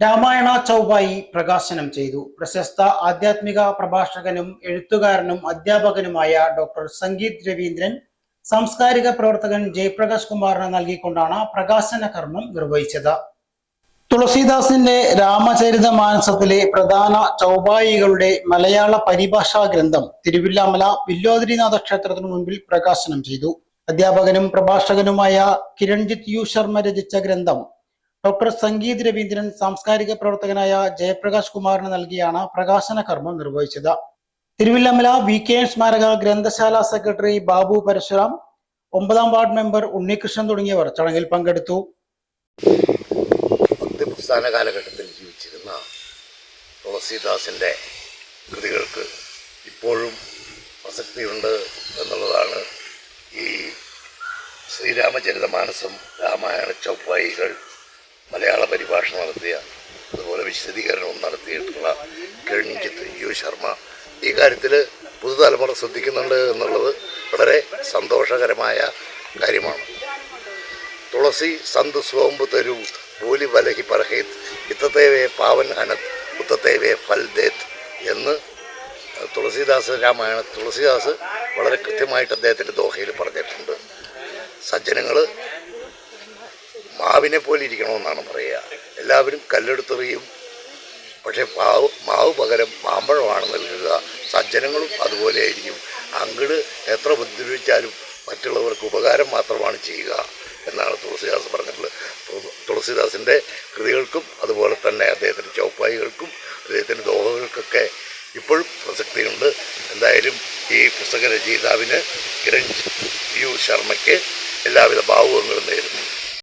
രാമായണ ചൗബായി പ്രകാശനം ചെയ്തു. പ്രശസ്ത ആധ്യാത്മിക പ്രഭാഷകനും എഴുത്തുകാരനും അധ്യാപകനുമായ ഡോക്ടർ സംഗീത് രവീന്ദ്രൻ സാംസ്കാരിക പ്രവർത്തകൻ ജയപ്രകാശ് കുമാറിന് നൽകിക്കൊണ്ടാണ് പ്രകാശന കർമ്മം നിർവഹിച്ചത്. തുളസീദാസിന്റെ രാമചരിത മാനസത്തിലെ പ്രധാന ചൗബായികളുടെ മലയാള പരിഭാഷാ ഗ്രന്ഥം തിരുവില്ലാമല വില്ലോദരിനാഥ ക്ഷേത്രത്തിനു മുമ്പിൽ പ്രകാശനം ചെയ്തു. അധ്യാപകനും പ്രഭാഷകനുമായ കിരൺജിത് യു ശർമ്മ രചിച്ച ഗ്രന്ഥം ഡോക്ടർ സംഗീത് രവീന്ദ്രൻ സാംസ്കാരിക പ്രവർത്തകനായ ജയപ്രകാശ് കുമാറിന് നൽകിയാണ് പ്രകാശന കർമ്മം നിർവഹിച്ചത്. തിരുവില്ലമല വി കെ സ്മാരക ഗ്രന്ഥശാല സെക്രട്ടറി ബാബു പരശുറാം ഒമ്പതാം വാർഡ് മെമ്പർ ഉണ്ണികൃഷ്ണൻ തുടങ്ങിയവർ ചടങ്ങിൽ പങ്കെടുത്തു. കാലഘട്ടത്തിൽ ജീവിച്ചിരുന്ന കൃതികൾക്ക് ഇപ്പോഴും പ്രസക്തിയുണ്ട് എന്നുള്ളതാണ് ഈ ശ്രീരാമചരിതമാനസം രാമായണ ചൗപ്പായികൾ മലയാള പരിഭാഷ നടത്തിയ അതുപോലെ വിശദീകരണവും നടത്തിയിട്ടുള്ള കിരൺജിത്ത് യു ശർമ്മ. ഈ കാര്യത്തിൽ പുതുതലമുറ ശ്രദ്ധിക്കുന്നുണ്ട് എന്നുള്ളത് വളരെ സന്തോഷകരമായ കാര്യമാണ്. തുളസി സന്ത് സോമ്പ് തരൂ കൂലി വലഹി പറഹേത് ഇത്തത്തേവേ പാവൻ അനത് ഉത്തത്തേവേ ഫൽദേത് എന്ന് തുളസീദാസ് രാമായണ തുളസീദാസ് വളരെ കൃത്യമായിട്ട് അദ്ദേഹത്തിന്റെ ദോഹയിൽ പറഞ്ഞിട്ടുണ്ട്. സജ്ജനങ്ങൾ മാവിനെ പോലെ ഇരിക്കണമെന്നാണ് പറയുക. എല്ലാവരും കല്ലെടുത്തെറിയും. പക്ഷേ മാവ് മാവ് പകരം മാമ്പഴമാണ് നൽകുക സജ്ജനങ്ങളും അതുപോലെ ആയിരിക്കും. അങ്ങട് എത്ര ഉപദ്രവിച്ചാലും മറ്റുള്ളവർക്ക് ഉപകാരം മാത്രമാണ് ചെയ്യുക എന്നാണ് തുളസിദാസ് പറഞ്ഞിട്ടുള്ളത്. തുളസിദാസിന്റെ കൃതികൾക്കും അതുപോലെ തന്നെ അദ്ദേഹത്തിന്റെ ചോപ്പായികൾക്കും അദ്ദേഹത്തിന്റെ ദോഹകൾക്കൊക്കെ ഇപ്പോഴും പ്രസക്തിയുണ്ട്. എന്തായാലും ഈ പുസ്തക രചയിതാവിന് കിരൺ യു ശർമ്മയ്ക്ക് എല്ലാവിധ ഭാവുകങ്ങളും നേരുന്നു.